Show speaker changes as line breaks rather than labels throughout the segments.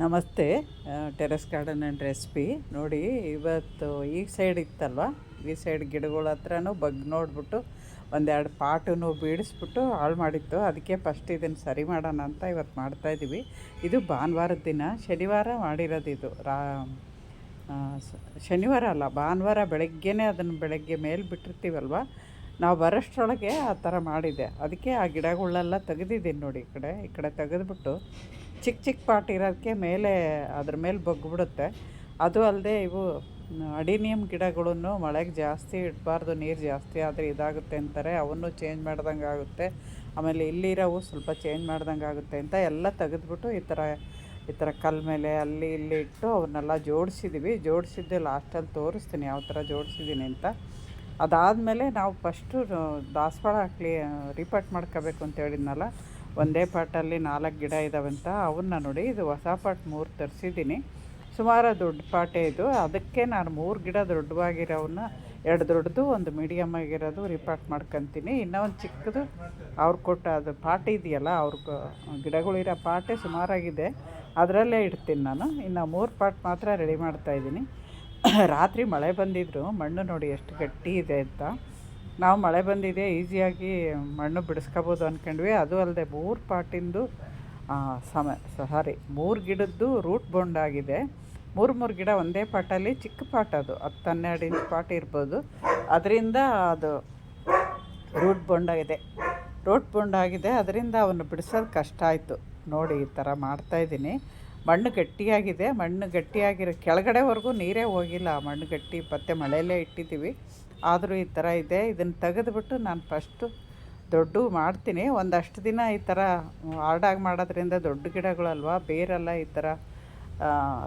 ನಮಸ್ತೆ terrace garden and recipe. ನೋಡಿ, ಇವತ್ತು ಈ ಸೈಡ್ ಇತ್ತಲ್ವ? ಈ ಸೈಡ್ ಗಿಡಗಳ ಹತ್ರನೂ ಬಗ್ ನೋಡಿಬಿಟ್ಟು ಒಂದೆರಡು ಪಾಟನ್ನು ಬೀಡಿಸ್ಬಿಟ್ಟು ಹಾಳು ಮಾಡಿತ್ತು. ಅದಕ್ಕೆ ಫಸ್ಟ್ ಇದನ್ನು ಸರಿ ಮಾಡೋಣ ಅಂತ ಇವತ್ತು ಮಾಡ್ತಾಯಿದ್ದೀವಿ ಇದು ಭಾನುವಾರದ ದಿನ. ಶನಿವಾರ ಮಾಡಿರೋದು ಇದು. ರಾ ಶನಿವಾರ ಅಲ್ಲ, ಭಾನುವಾರ ಬೆಳಗ್ಗೆನೇ ಅದನ್ನು ಬೆಳಗ್ಗೆ ಮೇಲೆ ಬಿಟ್ಟಿರ್ತೀವಲ್ವ? ನಾವು ಬರೋಷ್ಟರೊಳಗೆ ಆ ಥರ ಮಾಡಿದೆ. ಅದಕ್ಕೆ ಆ ಗಿಡಗಳೆಲ್ಲ ತೆಗೆದಿದ್ದೀನಿ ನೋಡಿ ಈ ಕಡೆ. ಈ ಕಡೆ ತೆಗೆದ್ಬಿಟ್ಟು ಚಿಕ್ಕ ಚಿಕ್ಕ ಪಾಟ್ ಇರೋದಕ್ಕೆ ಮೇಲೆ ಅದ್ರ ಮೇಲೆ ಬಗ್ಬಿಡುತ್ತೆ. ಅದು ಅಲ್ಲದೆ ಇವು ಅಡಿನಿಯಮ್ ಗಿಡಗಳನ್ನು ಮಳೆಗೆ ಜಾಸ್ತಿ ಇಡಬಾರ್ದು, ನೀರು ಜಾಸ್ತಿ ಆದರೆ ಇದಾಗುತ್ತೆ ಅಂತಾರೆ. ಅವನ್ನು ಚೇಂಜ್ ಮಾಡ್ದಂಗೆ ಆಗುತ್ತೆ. ಆಮೇಲೆ ಇಲ್ಲಿರೋವು ಸ್ವಲ್ಪ ಚೇಂಜ್ ಮಾಡ್ದಂಗೆ ಆಗುತ್ತೆ ಅಂತ ಎಲ್ಲ ತೆಗೆದ್ಬಿಟ್ಟು ಈ ಥರ ಈ ಥರ ಕಲ್ ಮೇಲೆ ಅಲ್ಲಿ ಇಲ್ಲಿ ಇಟ್ಟು ಅವನ್ನೆಲ್ಲ ಜೋಡಿಸಿದ್ದೀವಿ ಜೋಡಿಸಿದ್ದೆ ಲಾಸ್ಟಲ್ಲಿ ತೋರಿಸ್ತೀನಿ ಯಾವ ಥರ ಜೋಡಿಸಿದ್ದೀನಿ ಅಂತ. ಅದಾದಮೇಲೆ ನಾವು ಫಸ್ಟು ದಾಸವಾಳ ಹಾಕಲಿ, ರಿಪೋರ್ಟ್ ಮಾಡ್ಕೋಬೇಕು ಅಂತ ಹೇಳಿದ್ನಲ್ಲ ಒಂದೇ ಪಾಟಲ್ಲಿ ನಾಲ್ಕು ಗಿಡ ಇದ್ದಾವಂತ ಅವನ್ನ ನೋಡಿ ಇದು ಹೊಸ ಪಾಟ್ ಮೂರು ತರಿಸಿದ್ದೀನಿ. ಸುಮಾರು ದೊಡ್ಡ ಪಾಟೆ ಇದು. ಅದಕ್ಕೆ ನಾನು ಮೂರು ಗಿಡ ದೊಡ್ಡವಾಗಿರೋವನ್ನ ಎರಡು ದೊಡ್ಡದು, ಒಂದು ಮೀಡಿಯಮ್ ಆಗಿರೋದು ರಿಪಾರ್ಟ್ ಮಾಡ್ಕೊತೀನಿ. ಇನ್ನೂ ಒಂದು ಚಿಕ್ಕದು ಅವ್ರು ಕೊಟ್ಟ ಅದು ಪಾಟ್ ಇದೆಯಲ್ಲ ಅವ್ರ ಗಿಡಗಳಿರೋ ಪಾಟೆ ಸುಮಾರಾಗಿದೆ. ಅದರಲ್ಲೇ ಇಡ್ತೀನಿ ನಾನು. ಇನ್ನು ಮೂರು ಪಾಟ್ ಮಾತ್ರ ರೆಡಿ ಮಾಡ್ತಾಯಿದ್ದೀನಿ ರಾತ್ರಿ ಮಳೆ ಬಂದಿದ್ರು, ಮಣ್ಣು ನೋಡಿ ಎಷ್ಟು ಗಟ್ಟಿ ಇದೆ ಅಂತ. ನಾವು ಮಳೆ ಬಂದಿದೆ, ಈಸಿಯಾಗಿ ಮಣ್ಣು ಬಿಡಿಸ್ಕೋಬೋದು ಅಂದ್ಕೊಂಡ್ವಿ ಅದು ಅಲ್ಲದೆ ಮೂರು ಪಾಟಿಂದು ಸಮ, ಸಾರಿ, ಮೂರು ಗಿಡದ್ದು ರೂಟ್ ಬೊಂಡ್ ಆಗಿದೆ. ಮೂರು ಮೂರು ಗಿಡ ಒಂದೇ ಪಾಟಲ್ಲಿ, ಚಿಕ್ಕ ಪಾಟ್ ಅದು, ಹತ್ತು ಹನ್ನೆರಡು ಇಂಚ್ ಪಾಟ್ ಇರ್ಬೋದು. ಅದರಿಂದ ಅದು ರೂಟ್ ಬೊಂಡ್ ಆಗಿದೆ. ರೂಟ್ ಬೊಂಡ್ ಆಗಿದೆ, ಅದರಿಂದ ಅವನ್ನ ಬಿಡಿಸೋದು ಕಷ್ಟ ಆಯಿತು. ನೋಡಿ, ಈ ಥರ ಮಾಡ್ತಾಯಿದ್ದೀನಿ ಮಣ್ಣು ಗಟ್ಟಿಯಾಗಿದೆ, ಮಣ್ಣು ಗಟ್ಟಿಯಾಗಿರೋ ಕೆಳಗಡೆವರೆಗೂ ನೀರೇ ಹೋಗಿಲ್ಲ. ಮಣ್ಣು ಗಟ್ಟಿ, ಮತ್ತೆ ಮಳೆಯಲ್ಲೇ ಇಟ್ಟಿದ್ದೀವಿ. ಆದರೂ ಈ ಥರ ಇದೆ. ಇದನ್ನು ತೆಗೆದುಬಿಟ್ಟು ನಾನು ಫಸ್ಟು ದೊಡ್ಡ ಮಾಡ್ತೀನಿ. ಒಂದಷ್ಟು ದಿನ ಈ ಥರ ಹಾರ್ಡಾಗಿ ಮಾಡೋದ್ರಿಂದ ದೊಡ್ಡ ಗಿಡಗಳಲ್ವ ಬೇರೆಲ್ಲ ಈ ಥರ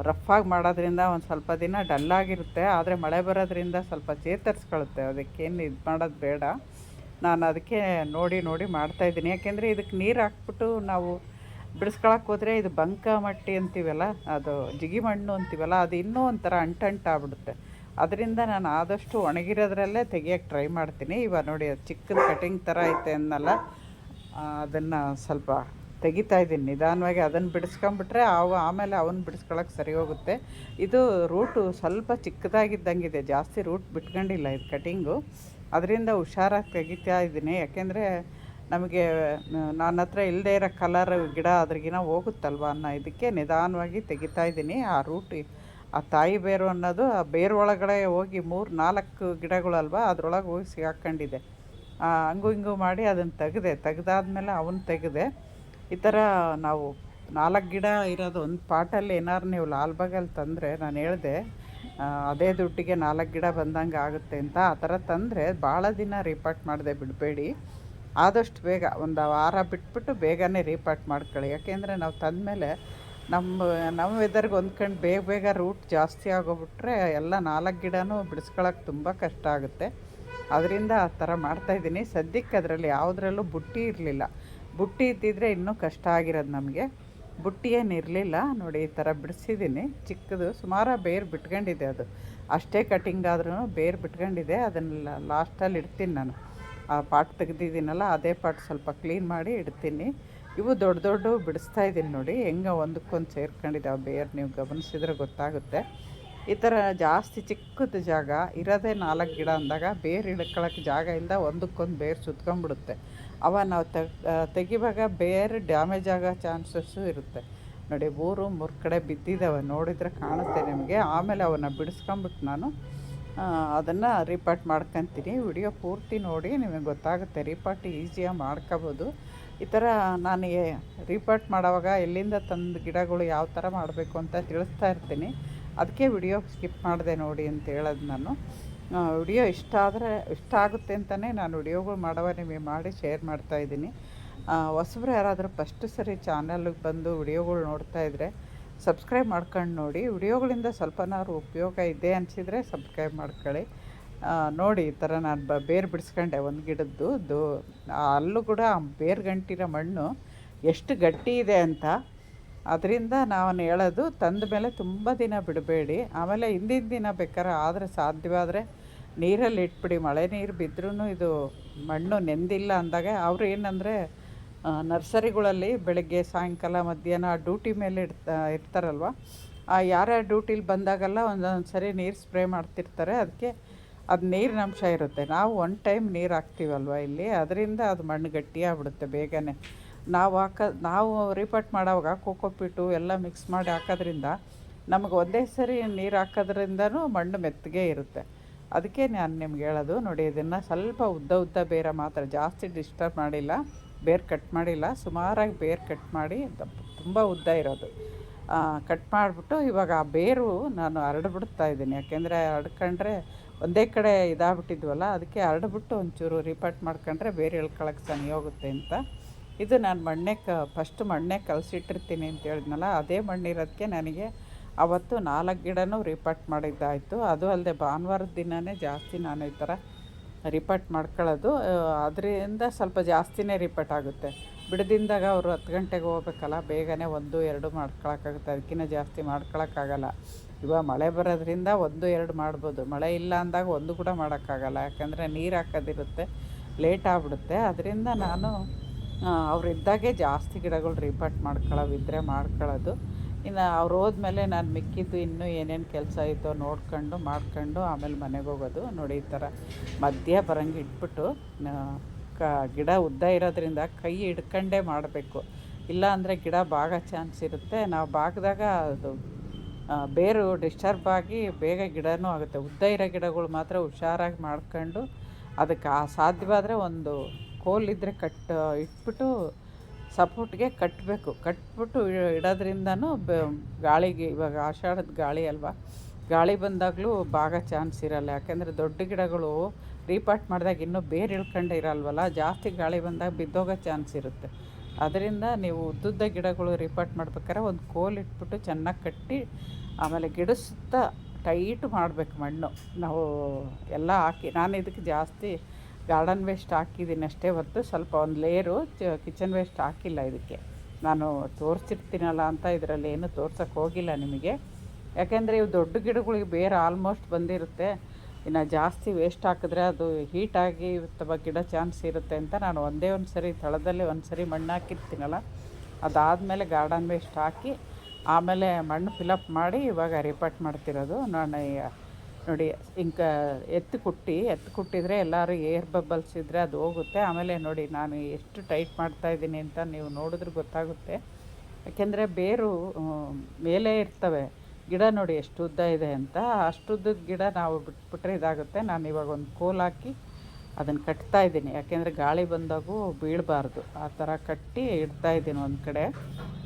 ರಫಾಗಿ ಮಾಡೋದ್ರಿಂದ ಒಂದು ಸ್ವಲ್ಪ ದಿನ ಡಲ್ಲಾಗಿರುತ್ತೆ ಆದರೆ ಮಳೆ ಬರೋದ್ರಿಂದ ಸ್ವಲ್ಪ ಚೇತರಿಸ್ಕೊಳ್ಳುತ್ತೆ ಅದಕ್ಕೇನು ಇದು ಮಾಡೋದು ಬೇಡ. ನಾನು ಅದಕ್ಕೆ ನೋಡಿ ನೋಡಿ ಮಾಡ್ತಾಯಿದ್ದೀನಿ ಯಾಕೆಂದರೆ ಇದಕ್ಕೆ ನೀರು ಹಾಕ್ಬಿಟ್ಟು ನಾವು ಬಿಡಿಸ್ಕೊಳಕ್ಕೆ ಹೋದರೆ ಇದು ಬಂಕ ಮಟ್ಟಿ ಅಂತೀವಲ್ಲ, ಅದು ಜಿಗಿ ಮಣ್ಣು ಅಂತೀವಲ್ಲ, ಅದು ಇನ್ನೂ ಒಂಥರ ಅಂಟಂಟಾಗ್ಬಿಡುತ್ತೆ. ಅದರಿಂದ ನಾನು ಆದಷ್ಟು ಒಣಗಿರೋದ್ರಲ್ಲೇ ತೆಗಿಯೋಕ್ಕೆ ಟ್ರೈ ಮಾಡ್ತೀನಿ. ಇವಾಗ ನೋಡಿ, ಅದು ಚಿಕ್ಕದು ಕಟಿಂಗ್ ಥರ ಐತೆ ಅನ್ನಲ್ಲ ಅದನ್ನು ಸ್ವಲ್ಪ ತೆಗಿತಾ ಇದ್ದೀನಿ. ನಿಧಾನವಾಗಿ ಅದನ್ನು ಬಿಡಿಸ್ಕೊಂಬಿಟ್ರೆ ಅವು ಆಮೇಲೆ ಅವನ್ನ ಬಿಡಿಸ್ಕೊಳಕ್ಕೆ ಸರಿ ಹೋಗುತ್ತೆ. ಇದು ರೂಟು ಸ್ವಲ್ಪ ಚಿಕ್ಕದಾಗಿದ್ದಂಗಿದೆ. ಜಾಸ್ತಿ ರೂಟ್ ಬಿಟ್ಕೊಂಡಿಲ್ಲ ಇದು ಕಟಿಂಗು ಅದರಿಂದ ಹುಷಾರಾಗಿ ತೆಗಿತಾ ಇದ್ದೀನಿ. ಯಾಕೆಂದರೆ ನಮಗೆ ನನ್ನ ಹತ್ರ ಇಲ್ಲದೆ ಇರೋ ಕಲರ್ ಗಿಡ ಅದ್ರಿಗಿನ ಹೋಗುತ್ತಲ್ವ ಅನ್ನೋ ಇದಕ್ಕೆ ನಿಧಾನವಾಗಿ ತೆಗಿತಾ ಇದ್ದೀನಿ. ಆ ರೂಟ್ ಆ ತಾಯಿ ಬೇರು ಅನ್ನೋದು ಆ ಬೇರು ಒಳಗಡೆ ಹೋಗಿ ಮೂರು ನಾಲ್ಕು ಗಿಡಗಳಲ್ವ ಅದರೊಳಗೆ ಹೋಗಿ ಸಿಗಾಕೊಂಡಿದೆ. ಆ, ಹಂಗು ಹಿಂಗು ಮಾಡಿ ಅದನ್ನು ತೆಗೆದೆ ತೆಗ್ದಾದ್ಮೇಲೆ ಅವನ್ನ ತೆಗೆದೆ. ಈ ಥರ ನಾವು ನಾಲ್ಕು ಗಿಡ ಇರೋದು ಒಂದು ಪಾಟಲ್ಲಿ ಏನಾರು ನೀವು ಲಾಲ್ಬಾಗಲ್ಲಿ ತಂದರೆ ನಾನು ಹೇಳಿದೆ ಅದೇ ದುಡ್ಡಿಗೆ ನಾಲ್ಕು ಗಿಡ ಬಂದಂಗೆ ಆಗುತ್ತೆ ಅಂತ ಆ ಥರ ತಂದರೆ ಭಾಳ ದಿನ ರಿಪಾರ್ಟ್ ಮಾಡಿದೆ ಬಿಡಬೇಡಿ. ಆದಷ್ಟು ಬೇಗ ಒಂದು ವಾರ ಬಿಟ್ಬಿಟ್ಟು ಬೇಗನೆ ರೀಪಾರ್ಟ್ ಮಾಡ್ಕೊಳ್ಳಿ. ಯಾಕೆಂದರೆ ನಾವು ತಂದಮೇಲೆ ನಮ್ಮ ನಮ್ಮ ವೆದರ್ಗೆ ಹೊಂದ್ಕೊಂಡು ಬೇಗ ಬೇಗ ರೂಟ್ ಜಾಸ್ತಿ ಆಗೋಗ್ಬಿಟ್ರೆ ಎಲ್ಲ ನಾಲ್ಕು ಗಿಡನೂ ಬಿಡಿಸ್ಕೊಳಕ್ಕೆ ತುಂಬ ಕಷ್ಟ ಆಗುತ್ತೆ. ಅದರಿಂದ ಆ ಥರ ಮಾಡ್ತಾಯಿದ್ದೀನಿ ಸದ್ಯಕ್ಕೆ ಅದರಲ್ಲಿ ಯಾವುದ್ರಲ್ಲೂ ಬುಟ್ಟಿ ಇರಲಿಲ್ಲ. ಬುಟ್ಟಿ ಇದ್ದಿದ್ರೆ ಇನ್ನೂ ಕಷ್ಟ ಆಗಿರೋದು ನಮಗೆ. ಬುಟ್ಟಿ ಏನು ಇರಲಿಲ್ಲ. ನೋಡಿ, ಈ ಥರ ಬಿಡಿಸಿದ್ದೀನಿ ಚಿಕ್ಕದು, ಸುಮಾರು ಬೇರು ಬಿಟ್ಕೊಂಡಿದೆ ಅದು. ಅಷ್ಟೇ ಕಟಿಂಗ್ ಆದ್ರೂ ಬೇರು ಬಿಟ್ಕೊಂಡಿದೆ. ಅದನ್ನೆಲ್ಲ ಲಾಸ್ಟಲ್ಲಿ ಇಡ್ತೀನಿ ನಾನು. ಆ ಪಾಟ್ ತೆಗೆದಿದ್ದೀನಲ್ಲ, ಅದೇ ಪಾಟ್ ಸ್ವಲ್ಪ ಕ್ಲೀನ್ ಮಾಡಿ ಇಡ್ತೀನಿ. ಇವು ದೊಡ್ಡ ದೊಡ್ಡ ಬಿಡಿಸ್ತಾ ಇದ್ದೀನಿ ನೋಡಿ, ಹೆಂಗೆ ಒಂದಕ್ಕೊಂದು ಸೇರ್ಕೊಂಡಿದ್ದಾವೆ ಬೇರ್ ನೀವು ಗಮನಿಸಿದ್ರೆ ಗೊತ್ತಾಗುತ್ತೆ. ಈ ಥರ ಜಾಸ್ತಿ ಚಿಕ್ಕದ ಜಾಗ, ಇರೋದೇ ನಾಲ್ಕು ಗಿಡ ಅಂದಾಗ ಬೇರು ಇಳ್ಕೊಳ್ಳೋಕೆ ಜಾಗ ಇಲ್ಲದ ಒಂದಕ್ಕೊಂದು ಬೇರು ಸುತ್ಕೊಂಡ್ಬಿಡುತ್ತೆ. ಅವ ನಾವು ತೆಗ್ ತೆಗಿವಾಗ ಬೇರೆ ಡ್ಯಾಮೇಜ್ ಆಗೋ ಚಾನ್ಸಸ್ಸು ಇರುತ್ತೆ. ನೋಡಿ, ಮೂರು ಮೂರು ಕಡೆ ಬಿದ್ದಿದ್ದಾವೆ ನೋಡಿದರೆ ಕಾಣುತ್ತೆ ನಿಮಗೆ. ಆಮೇಲೆ ಅವನ್ನ ಬಿಡಿಸ್ಕೊಂಬಿಟ್ಟು ನಾನು ಅದನ್ನು ರಿಪಾರ್ಟ್ ಮಾಡ್ಕೊತೀನಿ. ವಿಡಿಯೋ ಪೂರ್ತಿ ನೋಡಿ, ನಿಮಗೆ ಗೊತ್ತಾಗುತ್ತೆ. ರಿಪಾರ್ಟ್ ಈಸಿಯಾಗಿ ಮಾಡ್ಕೋಬೋದು. ಈ ಥರ ನಾನು ರೀಪಾರ್ಟ್ ಮಾಡೋವಾಗ ಎಲ್ಲಿಂದ ತಂದು ಗಿಡಗಳು ಯಾವ ಥರ ಮಾಡಬೇಕು ಅಂತ ತಿಳಿಸ್ತಾ ಇರ್ತೀನಿ. ಅದಕ್ಕೆ ವಿಡಿಯೋ ಸ್ಕಿಪ್ ಮಾಡಿದೆ ನೋಡಿ ಅಂತ ಹೇಳೋದು ನಾನು. ವಿಡಿಯೋ ಇಷ್ಟ ಆದರೆ, ಇಷ್ಟ ಆಗುತ್ತೆ ಅಂತಲೇ ನಾನು ವಿಡಿಯೋಗಳು ಮಾಡುವ ನಿಮಗೆ ಮಾಡಿ ಶೇರ್ ಮಾಡ್ತಾಯಿದ್ದೀನಿ ಹೊಸಬ್ರು ಯಾರಾದರೂ ಫಸ್ಟ್ ಸರಿ ಚಾನಲ್ಗೆ ಬಂದು ವಿಡಿಯೋಗಳು ನೋಡ್ತಾ ಇದ್ದರೆ ಸಬ್ಸ್ಕ್ರೈಬ್ ಮಾಡ್ಕೊಂಡು ನೋಡಿ. ವಿಡಿಯೋಗಳಿಂದ ಸ್ವಲ್ಪನಾದ್ರು ಉಪಯೋಗ ಇದೆ ಅನಿಸಿದರೆ ಸಬ್ಸ್ಕ್ರೈಬ್ ಮಾಡ್ಕೊಳ್ಳಿ. ನೋಡಿ ಈ ಥರ ನಾನು ಬ, ಬೇರು ಬಿಡಿಸ್ಕೊಂಡೆ ಒಂದು ಗಿಡದ್ದು. ದೂ ಅಲ್ಲೂ ಕೂಡ ಬೇರು ಗಂಟಿರೋ ಮಣ್ಣು ಎಷ್ಟು ಗಟ್ಟಿ ಇದೆ ಅಂತ. ಅದರಿಂದ ನಾನು ಹೇಳೋದು, ತಂದ ಮೇಲೆ ತುಂಬ ದಿನ ಬಿಡಬೇಡಿ. ಆಮೇಲೆ ಹಿಂದಿನ ದಿನ ಬೇಕಾದ್ರೆ ಆದರೆ ಸಾಧ್ಯವಾದರೆ ನೀರಲ್ಲಿ ಇಟ್ಬಿಡಿ. ಮಳೆ ನೀರು ಬಿದ್ದರೂ ಇದು ಮಣ್ಣು ನೆಂದಿಲ್ಲ ಅಂದಾಗ ಅವರು ಏನಂದರೆ ನರ್ಸರಿಗಳಲ್ಲಿ ಬೆಳಗ್ಗೆ, ಸಾಯಂಕಾಲ, ಮಧ್ಯಾಹ್ನ ಡ್ಯೂಟಿ ಮೇಲೆ ಇರ್ತಾ ಇರ್ತಾರಲ್ವ? ಆ, ಯಾರ್ಯಾರ ಡ್ಯೂಟಿಲಿ ಬಂದಾಗಲ್ಲ ಒಂದೊಂದು ಸರಿ ನೀರು ಸ್ಪ್ರೇ ಮಾಡ್ತಿರ್ತಾರೆ. ಅದಕ್ಕೆ ಅದು ನೀರಿನ ಅಂಶ ಇರುತ್ತೆ. ನಾವು ಒನ್ ಟೈಮ್ ನೀರು ಹಾಕ್ತೀವಲ್ವ ಇಲ್ಲಿ? ಅದರಿಂದ ಅದು ಮಣ್ಣು ಗಟ್ಟಿಯಾಗ್ಬಿಡುತ್ತೆ ಬೇಗನೆ. ನಾವು ಹಾಕ, ನಾವು ರಿಪೋರ್ಟ್ ಮಾಡೋವಾಗ ಕೋಕೋಪಿಟ್ಟು ಎಲ್ಲ ಮಿಕ್ಸ್ ಮಾಡಿ ಹಾಕೋದ್ರಿಂದ ನಮಗೆ ಒಂದೇ ಸರಿ ನೀರು ಹಾಕೋದ್ರಿಂದನೂ ಮಣ್ಣು ಮೆತ್ತಗೆ ಇರುತ್ತೆ. ಅದಕ್ಕೆ ನಾನು ನಿಮ್ಗೆ ಹೇಳೋದು, ನೋಡಿ ಇದನ್ನು ಸ್ವಲ್ಪ ಉದ್ದ ಉದ್ದ ಬೇರೆ ಮಾತ್ರ, ಜಾಸ್ತಿ ಡಿಸ್ಟರ್ಬ್ ಮಾಡಿಲ್ಲ, ಬೇರು ಕಟ್ ಮಾಡಿಲ್ಲ, ಸುಮಾರಾಗಿ ಬೇರು ಕಟ್ ಮಾಡಿ ತುಂಬ ಉದ್ದ ಇರೋದು. ಕಟ್ ಮಾಡಿಬಿಟ್ಟು ಇವಾಗ ಆ ಬೇರು ನಾನು ಹರಡ್ಬಿಡ್ತಾ ಇದ್ದೀನಿ. ಯಾಕೆಂದರೆ ಹರಡ್ಕೊಂಡ್ರೆ ಒಂದೇ ಕಡೆ ಇದಾಗ್ಬಿಟ್ಟಿದ್ವಲ್ಲ, ಅದಕ್ಕೆ ಹರಡ್ಬಿಟ್ಟು ಒಂಚೂರು ರಿಪೋರ್ಟ್ ಮಾಡ್ಕೊಂಡ್ರೆ ಬೇರೆ ಎಳ್ಕೊಳಕ್ಕೆ ಸನಿ ಹೋಗುತ್ತೆ ಅಂತ. ಇದು ನಾನು ಮಣ್ಣೆ ಕ ಫಸ್ಟ್ ಮಣ್ಣೆ ಕಲಸಿಟ್ಟಿರ್ತೀನಿ ಅಂತ ಹೇಳಿದ್ನಲ್ಲ, ಅದೇ ಮಣ್ಣಿರೋದಕ್ಕೆ ನನಗೆ ಅವತ್ತು ನಾಲ್ಕು ಗಿಡನೂ ರಿಪೋರ್ಟ್ ಮಾಡಿದ್ದಾಯಿತು. ಅದು ಅಲ್ಲದೆ ಭಾನುವಾರದ ದಿನವೇ ಜಾಸ್ತಿ ನಾನು ಈ ಥರ ರಿಪೋರ್ಟ್ ಮಾಡ್ಕೊಳ್ಳೋದು. ಅದರಿಂದ ಸ್ವಲ್ಪ ಜಾಸ್ತಿನೇ ರಿಪೋರ್ಟ್ ಆಗುತ್ತೆ. ಬಿಡದಿಂದಾಗ ಅವರು ಹತ್ತು ಗಂಟೆಗೆ ಹೋಗ್ಬೇಕಲ್ಲ, ಬೇಗನೆ ಒಂದು, ಎರಡು ಮಾಡ್ಕೊಳಕ್ಕಾಗುತ್ತೆ. ಅದಕ್ಕಿಂತ ಜಾಸ್ತಿ ಮಾಡ್ಕೊಳಕ್ಕಾಗಲ್ಲ. ಇವಾಗ ಮಳೆ ಬರೋದ್ರಿಂದ ಒಂದು, ಎರಡು ಮಾಡ್ಬೋದು. ಮಳೆ ಇಲ್ಲ ಅಂದಾಗ ಒಂದು ಕೂಡ ಮಾಡೋಕ್ಕಾಗಲ್ಲ. ಯಾಕಂದರೆ ನೀರು ಹಾಕೋದಿರುತ್ತೆ, ಲೇಟ್ ಆಗ್ಬಿಡುತ್ತೆ. ಅದರಿಂದ ನಾನು ಅವರಿದ್ದಾಗೆ ಜಾಸ್ತಿ ಗಿಡಗಳು ರಿಪೋರ್ಟ್ ಮಾಡ್ಕೊಳ್ಳೋವಿದ್ದರೆ ಮಾಡ್ಕೊಳ್ಳೋದು ಇನ್ನು ಅವ್ರು ಹೋದ್ಮೇಲೆ ನಾನು ಮಿಕ್ಕಿದ್ದು ಇನ್ನೂ ಏನೇನು ಕೆಲಸ ಇತ್ತೋ ನೋಡ್ಕೊಂಡು, ಮಾಡ್ಕೊಂಡು ಆಮೇಲೆ ಮನೆಗೆ ಹೋಗೋದು. ನೋಡಿ, ಈ ಥರ ಮಧ್ಯ ಬರಂಗೆ ಇಟ್ಬಿಟ್ಟು ಕ, ಗಿಡ ಉದ್ದ ಇರೋದ್ರಿಂದ ಕೈ ಹಿಡ್ಕೊಂಡೇ ಮಾಡಬೇಕು. ಇಲ್ಲ ಅಂದರೆ ಗಿಡ ಬಾಗೋ ಚಾನ್ಸ್ ಇರುತ್ತೆ. ನಾವು ಬಾಗಿದಾಗ ಅದು ಬೇರು ಡಿಸ್ಟರ್ಬ್ ಆಗಿ ಬೇಗ ಗಿಡನೂ ಆಗುತ್ತೆ. ಉದ್ದ ಇರೋ ಗಿಡಗಳು ಮಾತ್ರ ಹುಷಾರಾಗಿ ಮಾಡ್ಕೊಂಡು ಅದಕ್ಕೆ ಆ ಸಾಧ್ಯವಾದರೆ ಒಂದು ಕೋಲಿದ್ರೆ ಕಟ್, ಇಟ್ಬಿಟ್ಟು ಸಪೋರ್ಟ್ಗೆ ಕಟ್ಟಬೇಕು ಕಟ್ಬಿಟ್ಟು ಇಡೋದ್ರಿಂದನೂ ಗಾಳಿಗೆ, ಇವಾಗ ಆಷಾಢದ ಗಾಳಿ ಅಲ್ವಾ? ಗಾಳಿ ಬಂದಾಗಲೂ ಭಾಗ ಚಾನ್ಸ್ ಇರಲ್ಲ. ಯಾಕೆಂದರೆ ದೊಡ್ಡ ಗಿಡಗಳು ರೀಪಾಟ್ ಮಾಡಿದಾಗ ಇನ್ನೂ ಬೇರೆ ಇಳ್ಕೊಂಡೇ ಇರಲ್ವಲ್ಲ? ಜಾಸ್ತಿ ಗಾಳಿ ಬಂದಾಗ ಬಿದ್ದೋಗೋ ಚಾನ್ಸ್ ಇರುತ್ತೆ. ಅದರಿಂದ ನೀವು ಉದ್ದುದ್ದ ಗಿಡಗಳು ರಿಪಾರ್ಟ್ ಮಾಡ್ಬೇಕಾದ್ರೆ ಒಂದು ಕೋಲ್ ಇಟ್ಬಿಟ್ಟು ಚೆನ್ನಾಗಿ ಕಟ್ಟಿ ಆಮೇಲೆ ಗಿಡ ಸುತ್ತ ಟೈಟ್ ಮಾಡಬೇಕು ಮಣ್ಣು. ನಾವು ಎಲ್ಲ ಹಾಕಿ, ನಾನು ಇದಕ್ಕೆ ಜಾಸ್ತಿ ಗಾರ್ಡನ್ ವೇಸ್ಟ್ ಹಾಕಿದ್ದೀನಿ ಅಷ್ಟೇ ಹೊರತು ಸ್ವಲ್ಪ ಒಂದು ಲೇಯರು ಕಿಚನ್ ವೇಸ್ಟ್ ಹಾಕಿಲ್ಲ ಇದಕ್ಕೆ. ನಾನು ತೋರಿಸಿರ್ತೀನಲ್ಲ ಅಂತ ಇದರಲ್ಲಿ ಏನು ತೋರ್ಸೋಕ್ಕೆ ಹೋಗಿಲ್ಲ ನಿಮಗೆ. ಯಾಕೆಂದರೆ ಇವು ದೊಡ್ಡ ಗಿಡಗಳಿಗೆ ಬೇರೆ ಆಲ್ಮೋಸ್ಟ್ ಬಂದಿರುತ್ತೆ. ಇನ್ನು ಜಾಸ್ತಿ ವೇಸ್ಟ್ ಹಾಕಿದ್ರೆ ಅದು ಹೀಟಾಗಿ ಅಥವಾ ಗಿಡ ಚಾನ್ಸ್ ಇರುತ್ತೆ ಅಂತ ನಾನು ಒಂದೇ ಒಂದು ಸರಿ ತಳದಲ್ಲಿ ಒಂದು ಸರಿ ಮಣ್ಣು ಹಾಕಿರ್ತೀನಲ್ಲ, ಅದಾದಮೇಲೆ ಗಾರ್ಡನ್ ವೇಸ್ಟ್ ಹಾಕಿ ಆಮೇಲೆ ಮಣ್ಣು ಫಿಲಪ್ ಮಾಡಿ ಇವಾಗ ರಿಪೋರ್ಟ್ ಮಾಡ್ತಿರೋದು. ನಾನು ನೋಡಿ ಇಂಕ ಎತ್ತು ಕುಟ್ಟಿ, ಎತ್ತು ಕುಟ್ಟಿದರೆ ಎಲ್ಲರೂ ಏರ್ ಬಬಲ್ಸ್ ಇದ್ದರೆ ಅದು ಹೋಗುತ್ತೆ. ಆಮೇಲೆ ನೋಡಿ, ನಾನು ಎಷ್ಟು ಟೈಟ್ ಮಾಡ್ತಾ ಇದ್ದೀನಿ ಅಂತ ನೀವು ನೋಡಿದ್ರೆ ಗೊತ್ತಾಗುತ್ತೆ. ಯಾಕೆಂದರೆ ಬೇರು ಮೇಲೆ ಇರ್ತವೆ. ಗಿಡ ನೋಡಿ ಎಷ್ಟು ಉದ್ದ ಇದೆ ಅಂತ ಅಷ್ಟುದ್ದದ ಗಿಡ ನಾವು ಬಿಟ್ಬಿಟ್ರೆ ಇದಾಗುತ್ತೆ. ನಾನು ಇವಾಗ ಒಂದು ಕೋಲ್ ಹಾಕಿ ಅದನ್ನು ಕಟ್ತಾ ಇದ್ದೀನಿ. ಯಾಕೆಂದರೆ ಗಾಳಿ ಬಂದಾಗೂ ಬೀಳಬಾರ್ದು. ಆ ಥರ ಕಟ್ಟಿ ಇಡ್ತಾ ಇದ್ದೀನಿ ಒಂದು ಕಡೆ.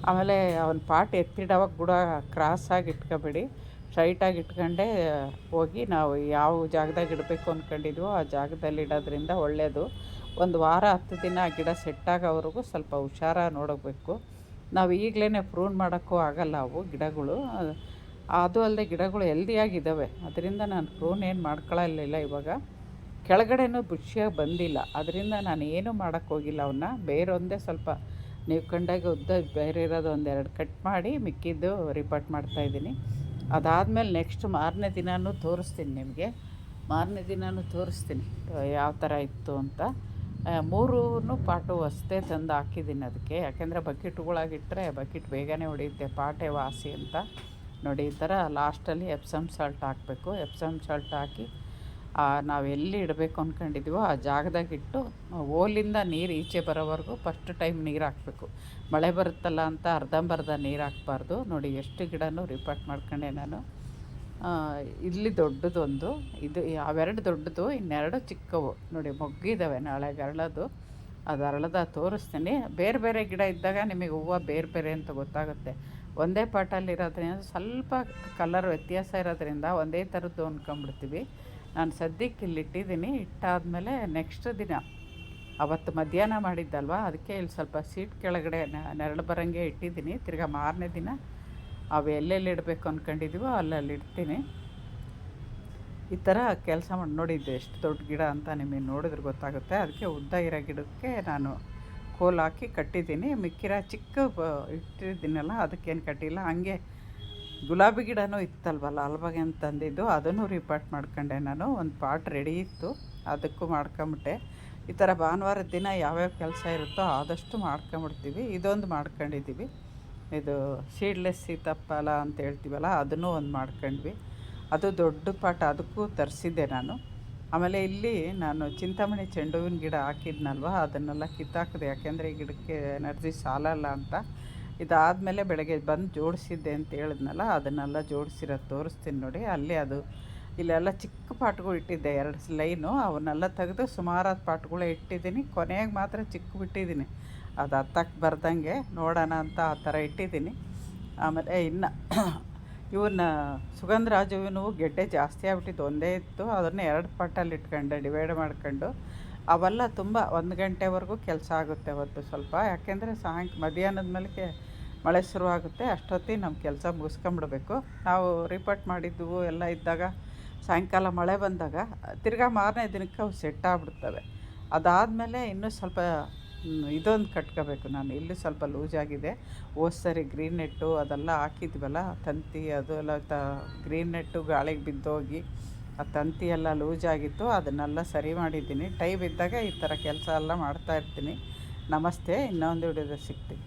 ಆಮೇಲೆ ಅವನ ಪಾಟ್ ಎತ್ತಿಡೋವಾಗ ಕೂಡ ಕ್ರಾಸಾಗಿ ಇಟ್ಕೊಬೇಡಿ. ಸ್ಟ್ರೈಟಾಗಿ ಇಟ್ಕೊಂಡೇ ಹೋಗಿ ನಾವು ಯಾವ ಜಾಗದಾಗ ಇಡಬೇಕು ಅಂದ್ಕೊಂಡಿದ್ವೋ ಆ ಜಾಗದಲ್ಲಿ ಇಡೋದ್ರಿಂದ ಒಳ್ಳೆಯದು ಒಂದು ವಾರ, ಹತ್ತು ದಿನ ಆ ಗಿಡ ಸೆಟ್ ಆಗೋವರೆಗೂ ಸ್ವಲ್ಪ ಹುಷಾರ ನೋಡಬೇಕು ನಾವು ಈಗಲೇ ಪ್ರೂನ್ ಮಾಡೋಕ್ಕೂ ಆಗಲ್ಲ ಅವು ಗಿಡಗಳು. ಅದು ಅಲ್ಲದೆ ಗಿಡಗಳು ಹೆಲ್ದಿಯಾಗಿದ್ದಾವೆ. ಅದರಿಂದ ನಾನು ಪ್ರೂನ್ ಏನು ಮಾಡ್ಕೊಳ್ಳಲಿಲ್ಲ ಇವಾಗ. ಕೆಳಗಡೆನೂ ಬುಷಿಯಾಗಿ ಬಂದಿಲ್ಲ. ಅದರಿಂದ ನಾನು ಏನೂ ಮಾಡೋಕ್ಕೆ ಹೋಗಿಲ್ಲ ಅವನ್ನ ಬೇರೊಂದೇ ಸ್ವಲ್ಪ ನೀವು ಕಂಡಾಗೆ ಉದ್ದ ಬೇರೆ ಇರೋದು ಒಂದೆರಡು ಕಟ್ ಮಾಡಿ ಮಿಕ್ಕಿದ್ದು ರಿಪೋರ್ಟ್ ಮಾಡ್ತಾಯಿದ್ದೀನಿ ಅದಾದಮೇಲೆ ನೆಕ್ಸ್ಟ್ ಮಾರನೇ ದಿನವೂ ತೋರಿಸ್ತೀನಿ ನಿಮಗೆ. ಮಾರನೇ ದಿನವೂ ತೋರಿಸ್ತೀನಿ, ಯಾವ ಥರ ಇತ್ತು ಅಂತ. ಮೂರೂ ಪಾಟು ಅಷ್ಟೇ ತಂದು ಹಾಕಿದ್ದೀನಿ ಅದಕ್ಕೆ. ಯಾಕೆಂದರೆ ಬಕೆಟ್ಗಳಾಗಿಟ್ಟರೆ ಬಕೆಟ್ ಬೇಗನೆ ಹೊಡೆಯುತ್ತೆ, ಪಾಟೆ ವಾಸಿ ಅಂತ. ನೋಡಿ, ಈ ಥರ ಲಾಸ್ಟಲ್ಲಿ ಎಪ್ಸಮ್ ಸಾಲ್ಟ್ ಹಾಕಬೇಕು. ಎಪ್ಸಮ್ ಸಾಲ್ಟ್ ಹಾಕಿ ನಾವು ಎಲ್ಲಿ ಇಡಬೇಕು ಅಂದ್ಕೊಂಡಿದ್ದೀವೋ ಆ ಜಾಗದಾಗ ಇಟ್ಟು, ಓಲಿಂದ ನೀರು ಈಚೆ ಬರೋವರೆಗೂ ಫಸ್ಟ್ ಟೈಮ್ ನೀರು ಹಾಕಬೇಕು. ಮಳೆ ಬರುತ್ತಲ್ಲ ಅಂತ ಅರ್ಧಂಬರ್ಧ ನೀರು ಹಾಕಬಾರ್ದು. ನೋಡಿ, ಎಷ್ಟು ಗಿಡನೂ ರಿಪೋರ್ಟ್ ಮಾಡ್ಕೊಂಡೆ ನಾನು. ಇಲ್ಲಿ ದೊಡ್ಡದೊಂದು, ಇದು ಅವೆರಡು ದೊಡ್ಡದು, ಇನ್ನೆರಡು ಚಿಕ್ಕವು. ನೋಡಿ ಮೊಗ್ಗಿದ್ದಾವೆ ನಾಳೆ ಅರಳೋದು. ಅದು ಅರಳದ ತೋರಿಸ್ತೀನಿ. ಬೇರೆ ಬೇರೆ ಗಿಡ ಇದ್ದಾಗ ನಿಮಗೆ ಹೂವು ಬೇರೆ ಬೇರೆ ಅಂತ ಗೊತ್ತಾಗುತ್ತೆ. ಒಂದೇ ಪಾಟಲ್ಲಿ ಇರೋದ್ರಿಂದ ಸ್ವಲ್ಪ ಕಲರ್ ವ್ಯತ್ಯಾಸ ಇರೋದ್ರಿಂದ ಒಂದೇ ಥರದ್ದು ಅಂದ್ಕೊಂಬಿಡ್ತೀವಿ ನಾನು ಸದ್ಯಕ್ಕೆ ಇಲ್ಲಿ ಇಟ್ಟಿದ್ದೀನಿ. ಇಟ್ಟಾದಮೇಲೆ ನೆಕ್ಸ್ಟ್ ದಿನ, ಅವತ್ತು ಮಧ್ಯಾಹ್ನ ಮಾಡಿದ್ದಲ್ವ? ಅದಕ್ಕೆ ಇಲ್ಲಿ ಸ್ವಲ್ಪ ಸೀಟ್ ಕೆಳಗಡೆ ನೆರಳು ಬರೋಂಗೆ ಇಟ್ಟಿದ್ದೀನಿ. ತಿರ್ಗಾ ಮಾರನೇ ದಿನ ಅವು ಎಲ್ಲೆಲ್ಲಿ ಇಡಬೇಕು ಅಂದ್ಕೊಂಡಿದ್ದೀವೋ ಅಲ್ಲಲ್ಲಿ ಇಡ್ತೀನಿ. ಈ ಥರ ಕೆಲಸ ಮಾಡಿ, ನೋಡಿದ್ದೆ, ಎಷ್ಟು ದೊಡ್ಡ ಗಿಡ ಅಂತ ನಿಮಗೆ ನೋಡಿದ್ರೆ ಗೊತ್ತಾಗುತ್ತೆ. ಅದಕ್ಕೆ ಉದ್ದ ಇರೋ ಗಿಡಕ್ಕೆ ನಾನು ಕೋಲ್ ಹಾಕಿ ಕಟ್ಟಿದ್ದೀನಿ. ಮಿಕ್ಕಿರ ಚಿಕ್ಕ ಇಟ್ಟಿದ್ದೀನಲ್ಲ, ಅದಕ್ಕೇನು ಕಟ್ಟಿಲ್ಲ. ಹಂಗೆ ಗುಲಾಬಿ ಗಿಡನೂ ಇತ್ತಲ್ವಲ್ಲ ಅಲ್ವಾಗೆ ಅಂತ ತಂದಿದ್ದು, ಅದನ್ನು ರಿಪಾರ್ಟ್ ಮಾಡ್ಕೊಂಡೆ ನಾನು. ಒಂದು ಪಾಟ್ ರೆಡಿ ಇತ್ತು, ಅದಕ್ಕೂ ಮಾಡ್ಕೊಂಬಿಟ್ಟೆ. ಈ ಥರ ಭಾನುವಾರದ ದಿನ ಯಾವ್ಯಾವ ಕೆಲಸ ಇರುತ್ತೋ ಆದಷ್ಟು ಮಾಡ್ಕೊಂಬಿಡ್ತೀವಿ. ಇದೊಂದು ಮಾಡ್ಕೊಂಡಿದ್ದೀವಿ. ಇದು ಸೀಡ್ಲೆಸ್ ಸೀತಪ್ಪಲ ಅಂತ ಹೇಳ್ತೀವಲ್ಲ, ಅದನ್ನು ಒಂದು ಮಾಡ್ಕೊಂಡ್ವಿ. ಅದು ದೊಡ್ಡ ಪಾಟ, ಅದಕ್ಕೂ ತರಿಸಿದ್ದೆ ನಾನು. ಆಮೇಲೆ ಇಲ್ಲಿ ನಾನು ಚಿಂತಾಮಣಿ ಚೆಂಡು ಹೂವಿನ ಗಿಡ ಹಾಕಿದ್ನಲ್ವ? ಅದನ್ನೆಲ್ಲ ಕಿತ್ತಾಕಿದೆ. ಯಾಕೆಂದರೆ ಈ ಗಿಡಕ್ಕೆ ಎನರ್ಜಿ ಸಾಲಲ್ಲ ಅಂತ. ಇದಾದಮೇಲೆ ಬೆಳಗ್ಗೆ ಬಂದು ಜೋಡಿಸಿದ್ದೆ ಅಂತ ಹೇಳಿದ್ನಲ್ಲ, ಅದನ್ನೆಲ್ಲ ಜೋಡಿಸಿರೋದು ತೋರಿಸ್ತೀನಿ ನೋಡಿ. ಅಲ್ಲಿ ಅದು, ಇಲ್ಲೆಲ್ಲ ಚಿಕ್ಕ ಪಾಟ್ಗಳು ಇಟ್ಟಿದ್ದೆ, ಎರಡು ಲೈನು. ಅವನ್ನೆಲ್ಲ ತೆಗೆದು ಸುಮಾರಾದ ಪಾಟ್ಗಳೇ ಇಟ್ಟಿದ್ದೀನಿ. ಕೊನೆಗೆ ಮಾತ್ರ ಚಿಕ್ಕ ಬಿಟ್ಟಿದ್ದೀನಿ. ಅದು ಹತ್ತಕ್ಕೆ ಬರ್ದಂಗೆ ನೋಡೋಣ ಅಂತ ಆ ಥರ ಇಟ್ಟಿದ್ದೀನಿ. ಆಮೇಲೆ ಇನ್ನು ಇವನ್ನ ಸುಗಂಧರಾಜ ಹೂವಿನ ಹೂವು ಗೆಡ್ಡೆ ಜಾಸ್ತಿ ಆಗ್ಬಿಟ್ಟಿದ್ದು. ಒಂದೇ ಇತ್ತು. ಅದನ್ನು ಎರಡು ಪಾಟಲ್ಲಿ ಇಟ್ಕೊಂಡು, ಡಿವೈಡ್ ಮಾಡ್ಕೊಂಡು. ಅವೆಲ್ಲ ತುಂಬ ಒಂದು ಗಂಟೆವರೆಗೂ ಕೆಲಸ ಆಗುತ್ತೆ ಅವತ್ತು ಸ್ವಲ್ಪ. ಯಾಕೆಂದರೆ ಸಾಯಂಕ, ಮಧ್ಯಾಹ್ನದ ಮೇಲೆ ಮಳೆ ಶುರುವಾಗುತ್ತೆ ಅಷ್ಟೊತ್ತಿಗೆ ನಮ್ಮ ಕೆಲಸ ಮುಗಿಸ್ಕೊಂಬಿಡ್ಬೇಕು. ನಾವು ರಿಪೋರ್ಟ್ ಮಾಡಿದ್ದವು ಎಲ್ಲ ಇದ್ದಾಗ, ಸಾಯಂಕಾಲ ಮಳೆ ಬಂದಾಗ, ತಿರ್ಗಾ ಮಾರನೇ ದಿನಕ್ಕೆ ಅವು ಸೆಟ್ ಆಗ್ಬಿಡ್ತವೆ. ಅದಾದಮೇಲೆ ಇನ್ನೂ ಸ್ವಲ್ಪ ಇದೊಂದು ಕಟ್ಕೋಬೇಕು ನಾನು. ಇಲ್ಲಿ ಸ್ವಲ್ಪ ಲೂಸ್ ಆಗಿದೆ. ಸರಿ ಗ್ರೀನ್ ನೆಟ್ಟು ಅದೆಲ್ಲ ಹಾಕಿದ್ವಲ್ಲ ತಂತಿ ಅದು ಎಲ್ಲ ತ ಗ್ರೀನ್ ನೆಟ್ಟು ಗಾಳಿಗೆ ಬಿದ್ದೋಗಿ ಆ ತಂತಿ ಎಲ್ಲ ಲೂಸ್ ಆಗಿತ್ತು. ಅದನ್ನೆಲ್ಲ ಸರಿ ಮಾಡಿದ್ದೀನಿ. ಟೈಮ್ ಇದ್ದಾಗ ಈ ಥರ ಕೆಲಸ ಎಲ್ಲ ಮಾಡ್ತಾ ಇರ್ತೀನಿ. ನಮಸ್ತೆ, ಇನ್ನೊಂದು ವಿಡಿಯೋದಲ್ಲಿ ಸಿಗ್ತೀನಿ.